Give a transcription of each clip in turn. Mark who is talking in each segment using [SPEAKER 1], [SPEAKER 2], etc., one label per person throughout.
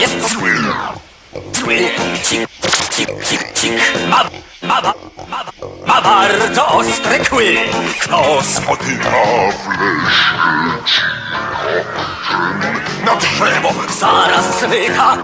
[SPEAKER 1] Jest zły. Zły. Ma, ma, ma, ma, bardzo ostre kły. Kto spotyka w lesie cicho, na drzewo zaraz zwyka.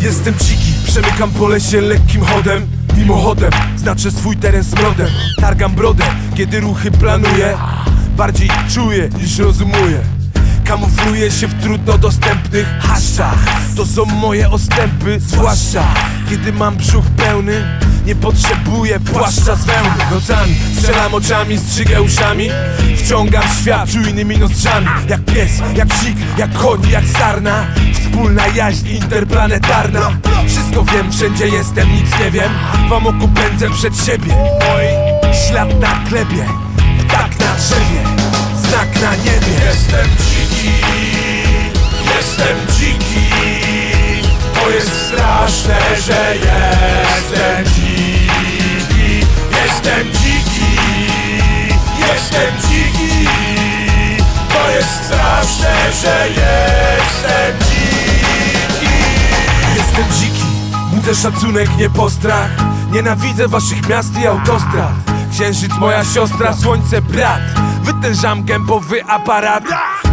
[SPEAKER 2] Jestem dziki, przemykam po lesie lekkim chodem Mimochodem, znaczę swój teren smrodem. Targam brodę, kiedy ruchy planuję Bardziej czuję niż rozumuję. Kamufluję się w trudno dostępnych haszczach. To są moje ostępy, zwłaszcza Kiedy mam brzuch pełny. Nie potrzebuję płaszcza z wełny. Nocami strzelam oczami, strzygę uszami. Wciągam świat czujnymi nozdrzami Jak pies, jak dzik, jak koń, jak sarna Wspólna jaźń interplanetarna. Wszystko wiem, wszędzie jestem, nic nie wiem. W amoku pędzę przed siebie. Oj, ślad na glebie Ptak na drzewie Znak na niebie.
[SPEAKER 3] Jestem dziki, jestem dziki. To jest straszne, że jestem dziki. Jestem dziki, jestem dziki. To jest straszne, że jestem dziki
[SPEAKER 2] budzę szacunek, nie postrach. Nienawidzę waszych miast i autostrad. Księżyc moja siostra, słońce brat. Wytężam gębowy aparat.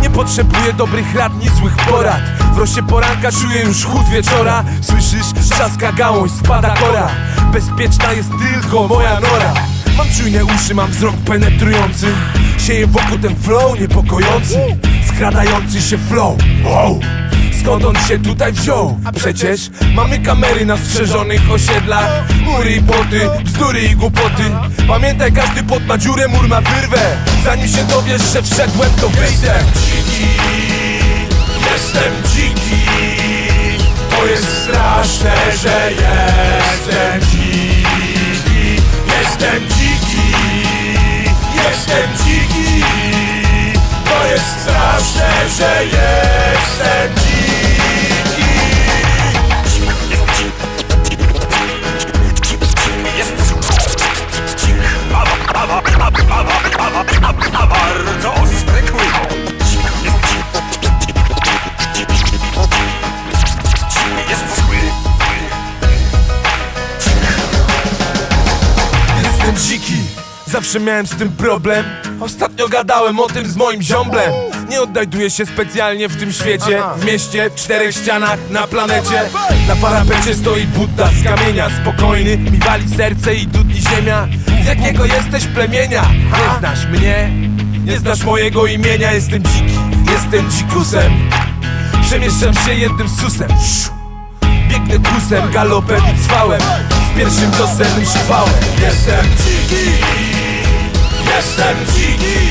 [SPEAKER 2] Nie potrzebuję dobrych rad, ni złych porad. W rosie poranka czuję już chód wieczora. Słyszysz, trzaska gałąź, spada kora. Bezpieczna jest tylko moja nora. Mam czujne uszy, mam wzrok penetrujący. Sieję wokół ten flow niepokojący. Skradający się flow. Wow. Skąd on się tutaj wziął? A przecież mamy kamery na strzeżonych osiedlach. Mury i płoty, bzdury i głupoty. Pamiętaj, każdy pot ma dziurę, mur ma wyrwę. Zanim się dowiesz, że wszedłem, to wyjdę.
[SPEAKER 3] Dziki, jestem dziki. To jest straszne, że jestem dziki. Jestem dziki, jestem dziki. To jest straszne, że jestem
[SPEAKER 2] zawsze miałem z tym problem. Ostatnio gadałem o tym z moim ziomblem. Nie odnajduję się specjalnie w tym świecie. W mieście, czterech ścianach, na planecie. Na parapecie stoi Budda z kamienia. Spokojny, mi wali serce i dudni ziemia. Z jakiego jesteś plemienia? Nie znasz mnie, nie znasz mojego imienia. Jestem dziki, jestem dzikusem. Przemieszczam się jednym susem. Biegnę kusem, galopem i cwałem. Z pierwszym wiosennym szwałem
[SPEAKER 3] Jestem dziki, jestem dziki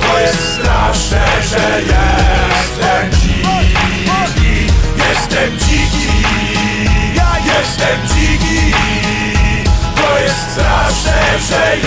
[SPEAKER 3] To jest straszne, że jestem dziki Jestem dziki, jestem dziki To jest straszne, że